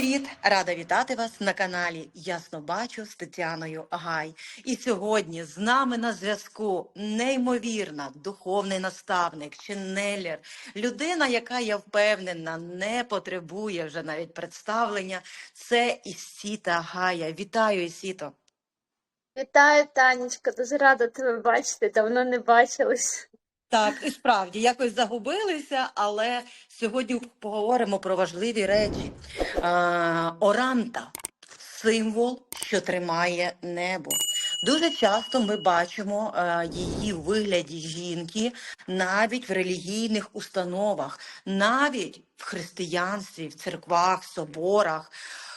привіт! Рада вітати вас на каналі Ясно Бачу з Тетяною Гай. І сьогодні з нами на зв'язку неймовірна духовний наставник, чинелер, людина, яка я впевнена, не потребує вже навіть представлення. Це Ісіта Гая. Вітаю, Ісіто! Вітаю, Танечка, дуже рада тебе бачити, давно не бачились. Так, і справді якось загубилися, але сьогодні поговоримо про важливі речі. Е, Оранта символ, що тримає небо. Дуже часто ми бачимо е, її в вигляді жінки навіть в релігійних установах, навіть в християнстві, в церквах, соборах.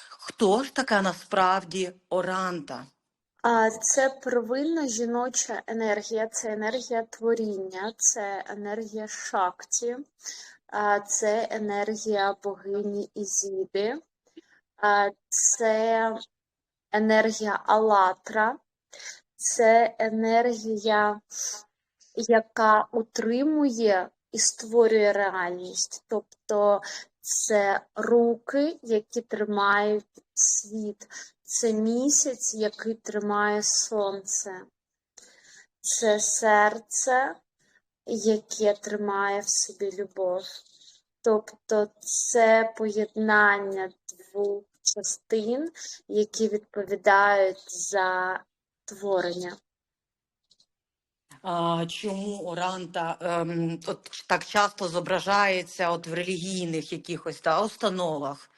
Хто ж така насправді Оранта? Це первинна жіноча енергія, це енергія творіння, це енергія шакті, це енергія богині Ізіди, це енергія Алатра, це енергія, яка утримує і створює реальність. Тобто це руки, які тримають світ, це місяць, який тримає сонце, це серце, яке тримає в собі любов. Тобто це поєднання двох частин, які відповідають за творення. А, чому Оранта ем, от так часто зображається от в релігійних якихось та, установах?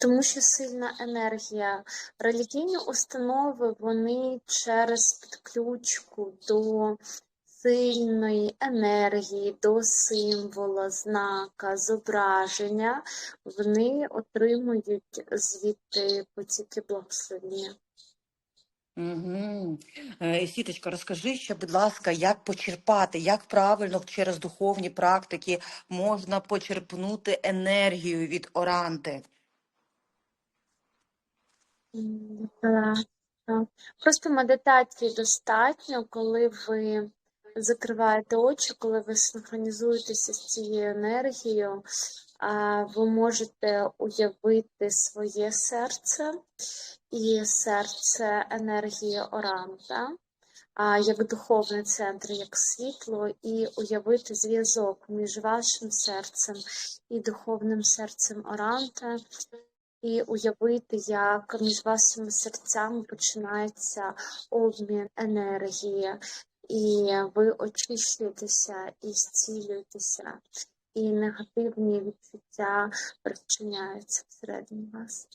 Тому що сильна енергія. Релігійні установи, вони через підключку до сильної енергії, до символа, знака, зображення, вони отримують звідти потіки благословення. Угу. Сіточка, розкажи ще, будь ласка, як почерпати, як правильно через духовні практики можна почерпнути енергію від Оранти? Просто медитації достатньо, коли ви закриваєте очі, коли ви синхронізуєтеся з цією енергією, ви можете уявити своє серце і серце енергії Оранта, як духовний центр, як світло, і уявити зв'язок між вашим серцем і духовним серцем Оранта, і уявити, як між вашими серцями починається обмін енергії, і ви очищуєтеся і зцілюєтеся, і негативні відчуття розчиняються всередині вас.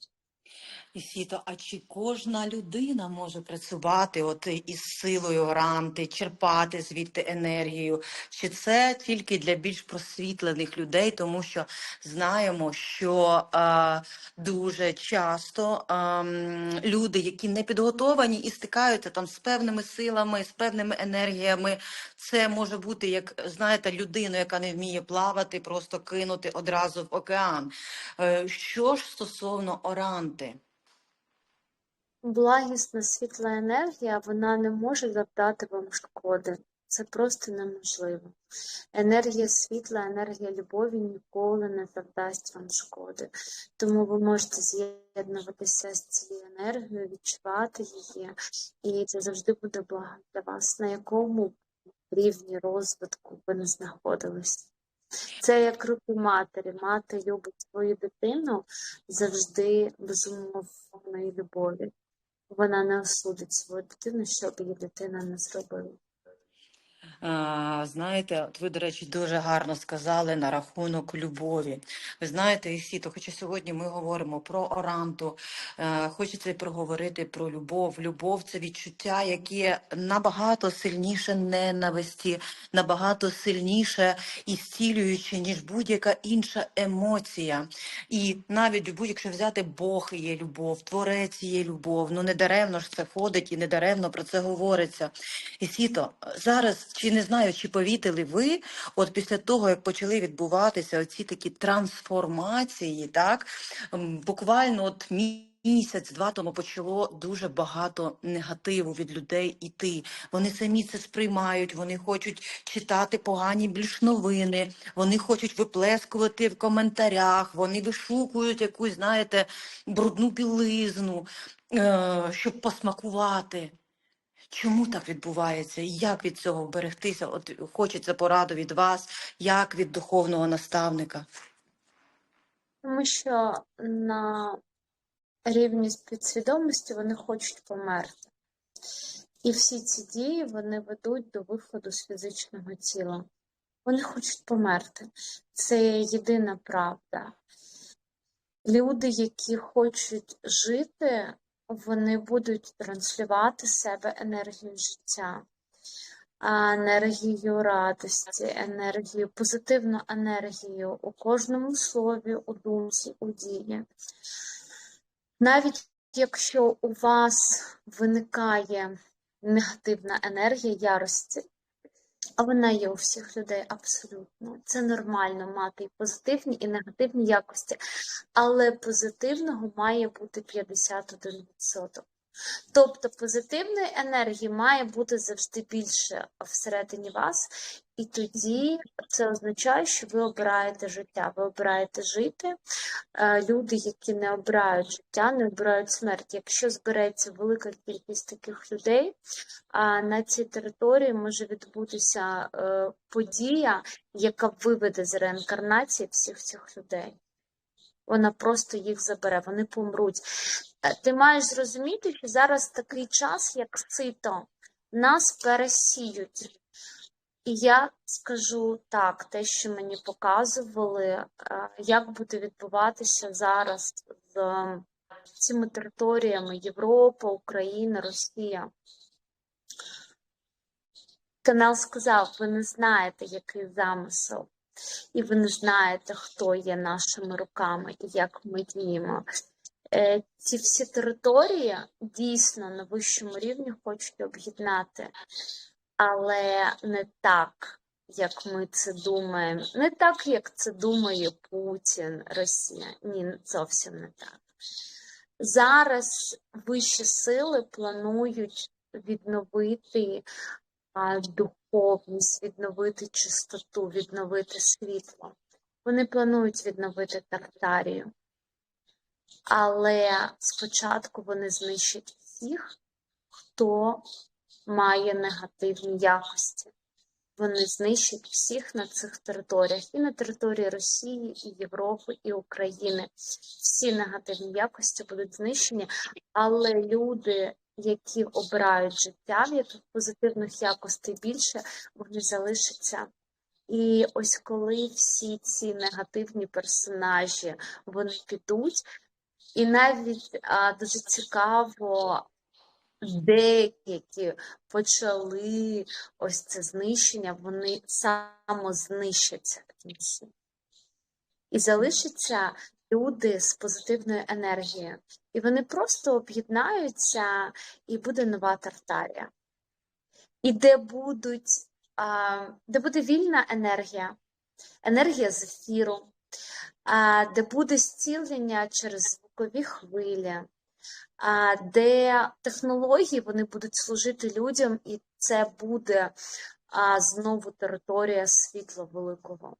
Ісіто, а чи кожна людина може працювати от із силою Оранти, черпати звідти енергію? Чи це тільки для більш просвітлених людей, тому що знаємо, що е, дуже часто е, люди, які не підготовані і стикаються там з певними силами, з певними енергіями, це може бути як знаєте, людину, яка не вміє плавати, просто кинути одразу в океан. Е, що ж стосовно Оранти? Благісна світла енергія, вона не може завдати вам шкоди. Це просто неможливо. Енергія світла, енергія любові ніколи не завдасть вам шкоди. Тому ви можете з'єднуватися з цією енергією, відчувати її, і це завжди буде благо для вас, на якому рівні розвитку ви не знаходились. Це як руки матері. Мати любить свою дитину завжди безумовної любові. Вона не осудить свою дитину, що б її дитина не зробила. Знаєте, от ви, до речі, дуже гарно сказали на рахунок любові. Ви знаєте, Ісіто, хоча сьогодні ми говоримо про оранту, е, хочеться проговорити про любов. Любов це відчуття, яке набагато сильніше ненависті, набагато сильніше і зцілююче, ніж будь-яка інша емоція. І навіть будь якщо взяти Бог є любов, Творець є любов. Ну не даремно ж це ходить і не даремно про це говориться. Ісіто, зараз чи не знаю, чи повітили ви, от після того, як почали відбуватися оці такі трансформації, так буквально от мі. місяць-два тому почало дуже багато негативу від людей іти. Вони самі це сприймають, вони хочуть читати погані більш новини, вони хочуть виплескувати в коментарях, вони вишукують якусь, знаєте, брудну білизну, е, щоб посмакувати. Чому так відбувається? Як від цього вберегтися? От хочеться пораду від вас, як від духовного наставника. Тому що на рівні підсвідомості вони хочуть померти. І всі ці дії вони ведуть до виходу з фізичного тіла. Вони хочуть померти. Це єдина правда. Люди, які хочуть жити, вони будуть транслювати себе енергію життя, енергію радості, енергію, позитивну енергію у кожному слові, у думці, у дії. Навіть якщо у вас виникає негативна енергія ярості, а вона є у всіх людей абсолютно. Це нормально мати і позитивні, і негативні якості, але позитивного має бути 51%. Тобто позитивної енергії має бути завжди більше всередині вас, і тоді це означає, що ви обираєте життя, ви обираєте жити. Е, Люди, які не обирають життя, не обирають смерть. Якщо збереться велика кількість таких людей, на цій території може відбутися е, подія, яка виведе з реінкарнації всіх цих людей. Вона просто їх забере, вони помруть. Е, Ти маєш зрозуміти, що зараз такий час, як сито, нас пересіють. І я скажу так, те, що мені показували, е, як буде відбуватися зараз з цими територіями Європа, Україна, Росія. Канал сказав, ви не знаєте, який замисел, і ви не знаєте, хто є нашими руками і як ми діємо. Е, Ці всі території дійсно на вищому рівні хочуть об'єднати, але не так, як ми це думаємо, не так, як це думає Путін, Росія. Ні, зовсім не так. Зараз вищі сили планують відновити а, духовність, відновити чистоту, відновити світло. Вони планують відновити Тартарію. Але спочатку вони знищать всіх, хто має негативні якості. Вони знищать всіх на цих територіях, і на території Росії, і Європи, і України. Всі негативні якості будуть знищені, але люди, які обирають життя, в яких позитивних якостей більше, вони залишаться. І ось коли всі ці негативні персонажі вони підуть, і навіть а, дуже цікаво, деякі почали ось це знищення, вони самознищаться в кінці. І залишаться люди з позитивною енергією. І вони просто об'єднаються, і буде нова Тартарія. І де будуть, де буде вільна енергія, енергія з ефіру, де буде зцілення через звукові хвилі, де технології вони будуть служити людям, і це буде знову територія світла великого.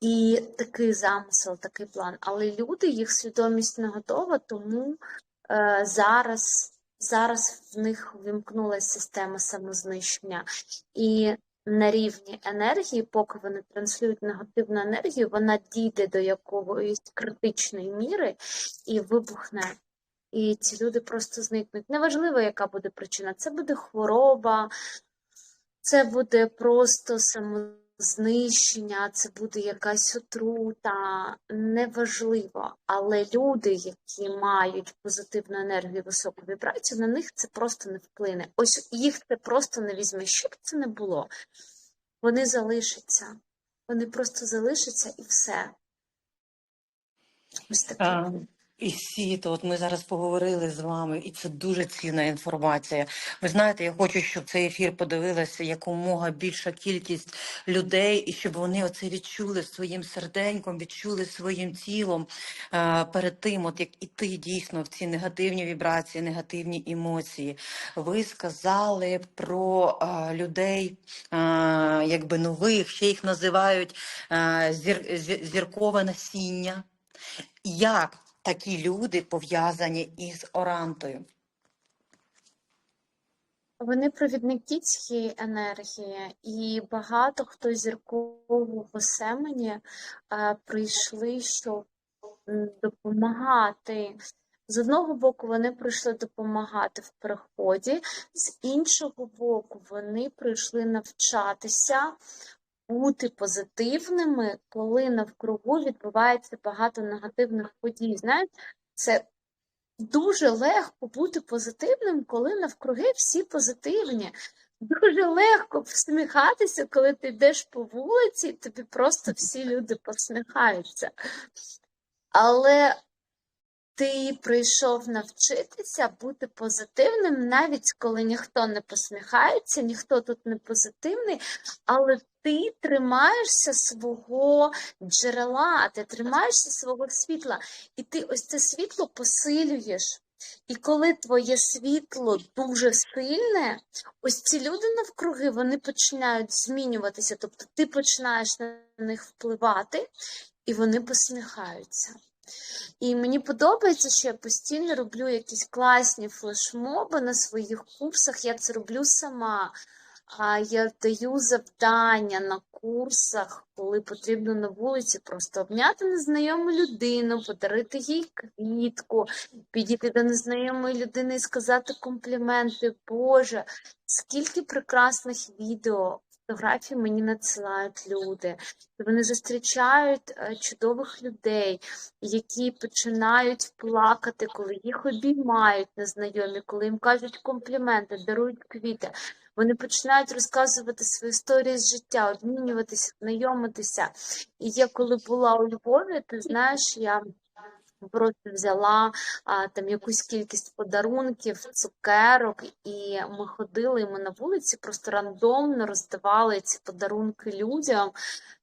І такий замисел, такий план. Але люди, їх свідомість не готова, тому е, зараз, зараз в них вимкнулася система самознищення. І на рівні енергії, поки вони транслюють негативну енергію, вона дійде до якоїсь критичної міри і вибухне. І ці люди просто зникнуть. Неважливо, яка буде причина. Це буде хвороба, це буде просто самознищення, це буде якась отрута. Неважливо. Але люди, які мають позитивну енергію, високу вібрацію, на них це просто не вплине. Ось їх це просто не візьме. Що б це не було? Вони залишаться. Вони просто залишаться і все. Ось таке. І сіто, от ми зараз поговорили з вами, і це дуже цінна інформація. Ви знаєте, я хочу, щоб цей ефір подивилася якомога більша кількість людей, і щоб вони оце відчули своїм серденьком, відчули своїм тілом е, перед тим, от як іти дійсно в ці негативні вібрації, негативні емоції. Ви сказали про е, людей, е, якби нових, ще їх називають е, зір, зіркове насіння. Як такі люди пов'язані із орантою? Вони провідники цієї енергії, і багато хто зіркового семені е, прийшли, щоб допомагати. З одного боку, вони прийшли допомагати в переході, з іншого боку, вони прийшли навчатися бути позитивними, коли навкругу відбувається багато негативних подій. Знаєте, це дуже легко бути позитивним, коли навкруги всі позитивні. Дуже легко посміхатися, коли ти йдеш по вулиці, і тобі просто всі люди посміхаються. Але ти прийшов навчитися бути позитивним, навіть коли ніхто не посміхається, ніхто тут не позитивний, але ти тримаєшся свого джерела, ти тримаєшся свого світла, і ти ось це світло посилюєш. І коли твоє світло дуже сильне, ось ці люди навкруги вони починають змінюватися. Тобто ти починаєш на них впливати, і вони посміхаються. І мені подобається, що я постійно роблю якісь класні флешмоби на своїх курсах. Я це роблю сама. Я даю завдання на курсах, коли потрібно на вулиці просто обняти незнайому людину, подарити їй квітку, підійти до незнайомої людини і сказати компліменти. Боже, скільки прекрасних відео, фотографій мені надсилають люди. Вони зустрічають е, чудових людей, які починають плакати, коли їх обіймають незнайомі, коли їм кажуть компліменти, дарують квіти. Вони починають розказувати свої історії з життя, обмінюватися, знайомитися. І я коли була у Львові, ти знаєш, я просто взяла а, там якусь кількість подарунків, цукерок, і ми ходили, і ми на вулиці просто рандомно роздавали ці подарунки людям.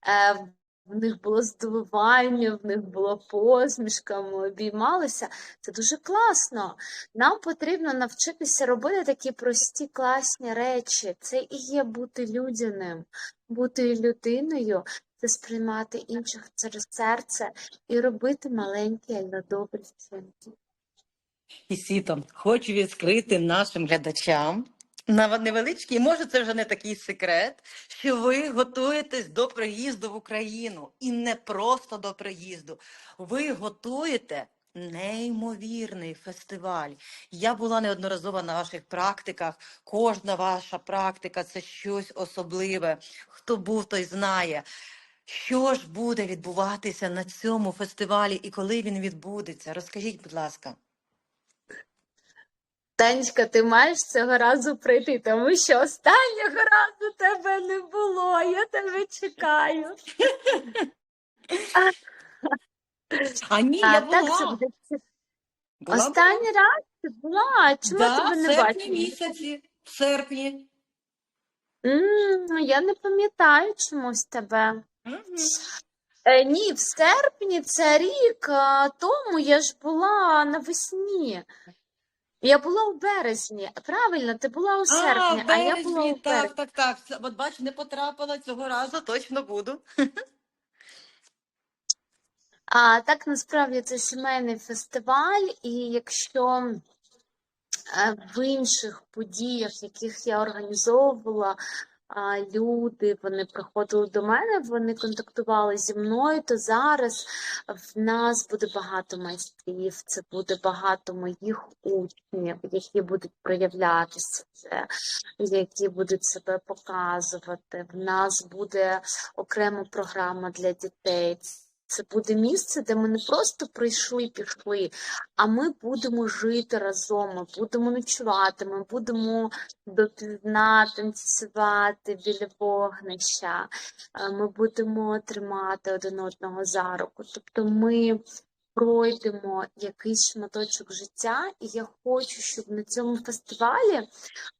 Е, в них було здивування, в них була посмішка, ми обіймалися. Це дуже класно. Нам потрібно навчитися робити такі прості класні речі. Це і є бути людяним, бути людиною, це сприймати інших через серце і робити маленькі, але добрі вчинки. І сіто, хочу відкрити нашим глядачам на невеличкий, може, це вже не такий секрет, що ви готуєтесь до приїзду в Україну. І не просто до приїзду. Ви готуєте неймовірний фестиваль. Я була неодноразово на ваших практиках. Кожна ваша практика це щось особливе. Хто був, той знає. Що ж буде відбуватися на цьому фестивалі і коли він відбудеться? Розкажіть, будь ласка. Танечка, ти маєш цього разу прийти, тому що останнього разу тебе не було. Я тебе чекаю. А ні, я так, це була. буде Була, останній раз ти була. Чому да, я тебе в серпні місяці. В серпні. М, Я не пам'ятаю чомусь тебе. Мгм. Е, ні, в серпні це рік тому я ж була навесні. Я була у березні. Правильно, ти була у А, серпні, в а я була березні, у березні. так, так, так. Це- От бач, не потрапила цього разу, точно буду. А так насправді це сімейний фестиваль, і якщо е, в інших подіях, яких я організовувала, люди вони приходили до мене, вони контактували зі мною, то зараз в нас буде багато майстрів, це буде багато моїх учнів, які будуть проявлятися, які будуть себе показувати. В нас буде окрема програма для дітей. Це буде місце, де ми не просто прийшли, пішли, а ми будемо жити разом, ми будемо ночувати, ми будемо допізна танцювати біля вогнища, е, ми будемо тримати один одного за руку. Тобто ми пройдемо якийсь шматочок життя, і я хочу, щоб на цьому фестивалі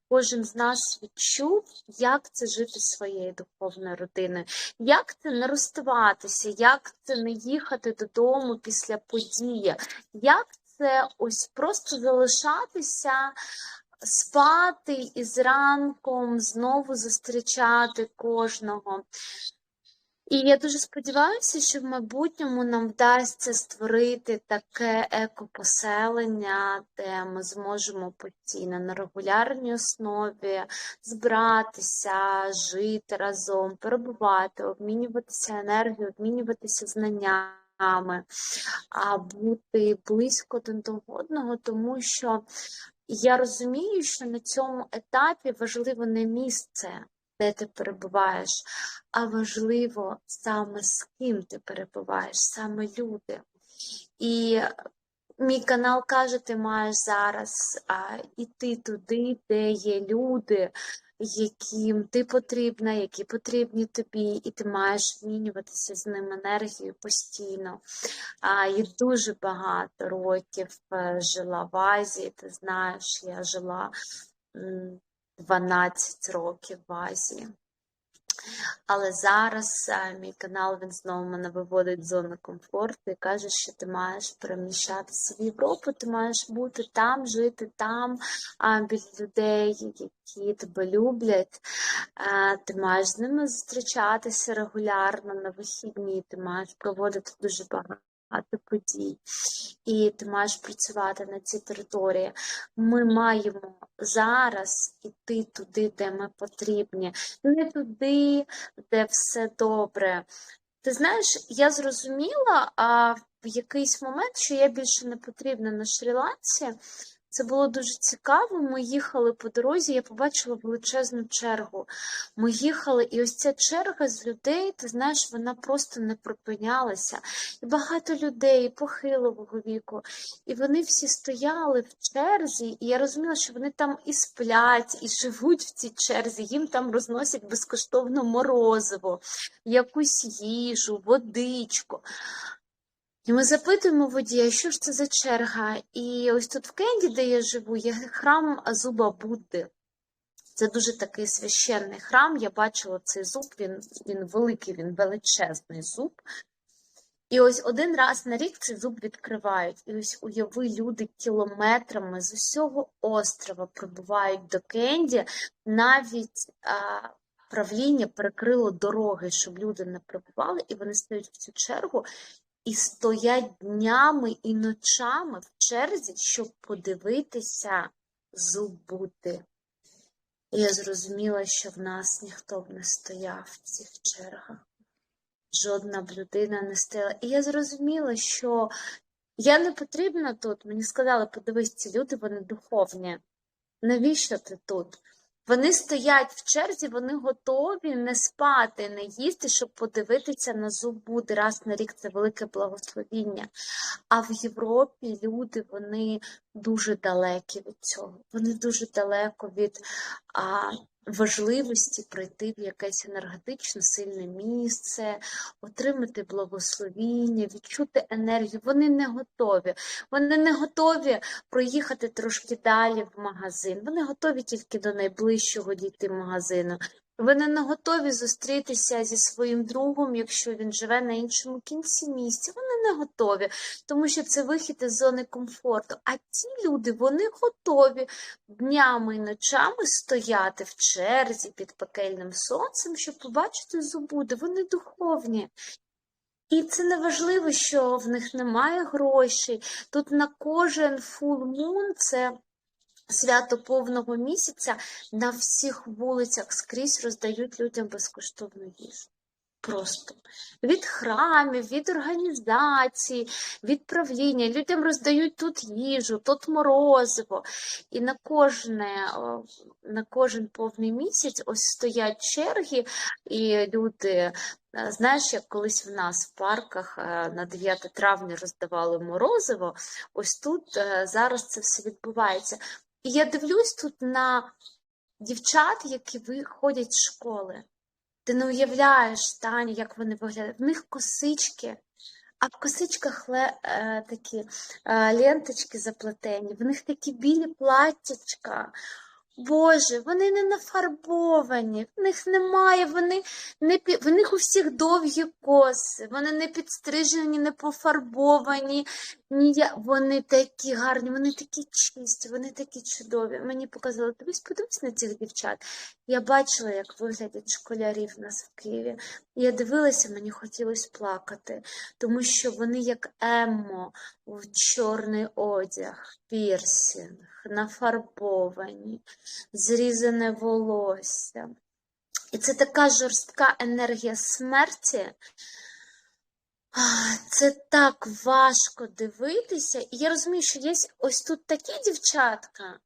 кожен з нас відчув, як це жити своєю духовною родиною, як це не розставатися, як це не їхати додому після події, як це ось просто залишатися. Спати і зранком знову зустрічати кожного. І я дуже сподіваюся, що в майбутньому нам вдасться створити таке екопоселення, де ми зможемо постійно на регулярній основі збиратися, жити разом, перебувати, обмінюватися енергією, обмінюватися знаннями, а бути близько один до одного, тому що я розумію, що на цьому етапі важливо не місце, де ти перебуваєш, а важливо саме з ким ти перебуваєш, саме люди. І мій канал каже, ти маєш зараз а, іти туди, де є люди, яким ти потрібна, які потрібні тобі, і ти маєш вмінюватися з ним енергією постійно. А, я дуже багато років е, жила в Азії, ти знаєш, я жила 12 років в Азії. Але зараз е, мій канал він знову мене виводить з зони комфорту і каже, що ти маєш переміщатися в Європу, ти маєш бути там, жити там, біля людей, які тебе люблять. Е, Ти маєш з ними зустрічатися регулярно на вихідні, ти маєш проводити дуже багато подій, і ти маєш працювати на цій території. Ми маємо зараз іти туди, де ми потрібні, не туди, де все добре. Ти знаєш, я зрозуміла а, в якийсь момент, що я більше не потрібна на Шрі-Ланці. Це було дуже цікаво. Ми їхали по дорозі, я побачила величезну чергу. Ми їхали, і ось ця черга з людей, ти знаєш, вона просто не припинялася. І багато людей похилого віку, і вони всі стояли в черзі, і я розуміла, що вони там і сплять, і живуть в цій черзі, їм там розносять безкоштовно морозиво, якусь їжу, водичку. І ми запитуємо водія, що ж це за черга? І ось тут в Кенді, де я живу, є храм Зуба Будди. Це дуже такий священний храм. Я бачила цей зуб, він, він великий, він величезний зуб. І ось один раз на рік цей зуб відкривають. І ось уяви, люди кілометрами з усього острова прибувають до Кенді, навіть а, правління перекрило дороги, щоб люди не прибували, і вони стоять в цю чергу і стоять днями і ночами в черзі, щоб подивитися зубути. І я зрозуміла, що в нас ніхто б не стояв в цих чергах. Жодна б людина не стояла. І я зрозуміла, що я не потрібна тут. Мені сказали, подивись, ці люди, вони духовні. Навіщо ти тут? Вони стоять в черзі, вони готові не спати, не їсти, щоб подивитися на зубуди. Раз на рік це велике благословіння. А в Європі люди вони дуже далекі від цього. Вони дуже далеко від а, важливості прийти в якесь енергетично сильне місце, отримати благословіння, відчути енергію. Вони не готові. Вони не готові проїхати трошки далі в магазин. Вони готові тільки до найближчого дійти магазину. Вони не готові зустрітися зі своїм другом, якщо він живе на іншому кінці місця. Вони не готові, тому що це вихід із зони комфорту. А ті люди вони готові днями і ночами стояти в черзі під пекельним сонцем, щоб побачити зубуди. Вони духовні. І це не важливо, що в них немає грошей. Тут на кожен фулмун це свято повного місяця на всіх вулицях скрізь роздають людям безкоштовну їжу. Просто від храмів, від організацій, від правління. Людям роздають тут їжу, тут морозиво. І на кожне, на кожен повний місяць ось стоять черги, і люди, е, знаєш, як колись в нас в парках е, на 9 травня роздавали морозиво, ось тут е, зараз це все відбувається. І я дивлюсь тут на дівчат, які виходять з школи. Ти не уявляєш, Таня, як вони виглядають. В них косички, а в косичках ле, е, такі е, ленточки заплетені, в них такі білі платтячка. Боже, вони не нафарбовані, в них немає, вони не в них у всіх довгі коси, вони не підстрижені, не пофарбовані. Ні. Вони такі гарні, вони такі чисті, вони такі чудові. Мені показали, дивись, подивись на цих дівчат. Я бачила, як виглядять школярі в нас в Києві. Я дивилася, мені хотілося плакати, тому що вони як Еммо в чорний одяг, пірсінг, нафарбовані, зрізане волосся. І це така жорстка енергія смерті. Це так важко дивитися. І я розумію, що є ось тут такі дівчатка,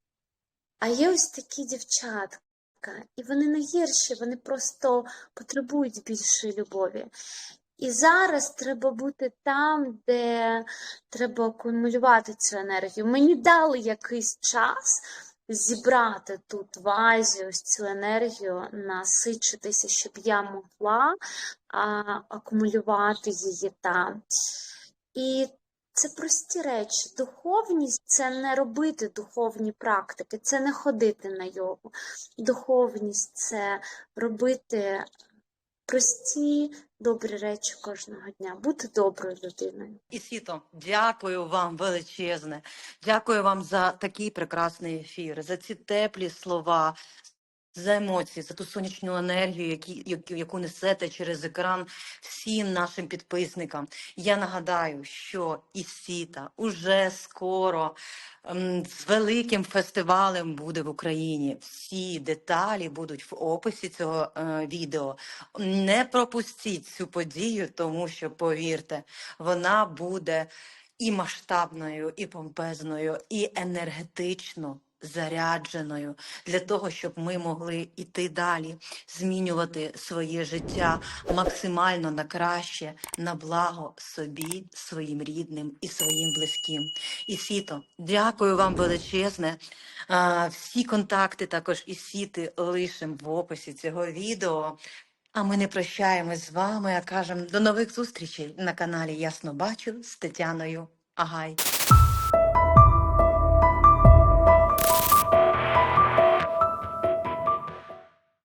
а є ось такі дівчатка. І вони не гірші, вони просто потребують більшої любові. І зараз треба бути там, де треба акумулювати цю енергію. Мені дали якийсь час зібрати тут в Азії ось цю енергію, насичитися, щоб я могла а, акумулювати її там. І це прості речі. Духовність це не робити духовні практики, це не ходити на йогу. Духовність це робити прості, добрі речі кожного дня, бути доброю людиною. І світом, дякую вам величезне. Дякую вам за такий прекрасний ефір, за ці теплі слова, за емоції, за ту сонячну енергію, які, яку, яку несете через екран всім нашим підписникам. Я нагадаю, що Ісіта уже скоро ем, з великим фестивалем буде в Україні. Всі деталі будуть в описі цього е, відео. Не пропустіть цю подію, тому що повірте, вона буде і масштабною, і помпезною, і енергетично зарядженою для того, щоб ми могли йти далі, змінювати своє життя максимально на краще, на благо собі, своїм рідним і своїм близьким. І Сіто, дякую вам величезне. Всі контакти також і сіти лишимо в описі цього відео. А ми не прощаємось з вами, а кажемо до нових зустрічей на каналі Ясно Бачу з Тетяною Агай.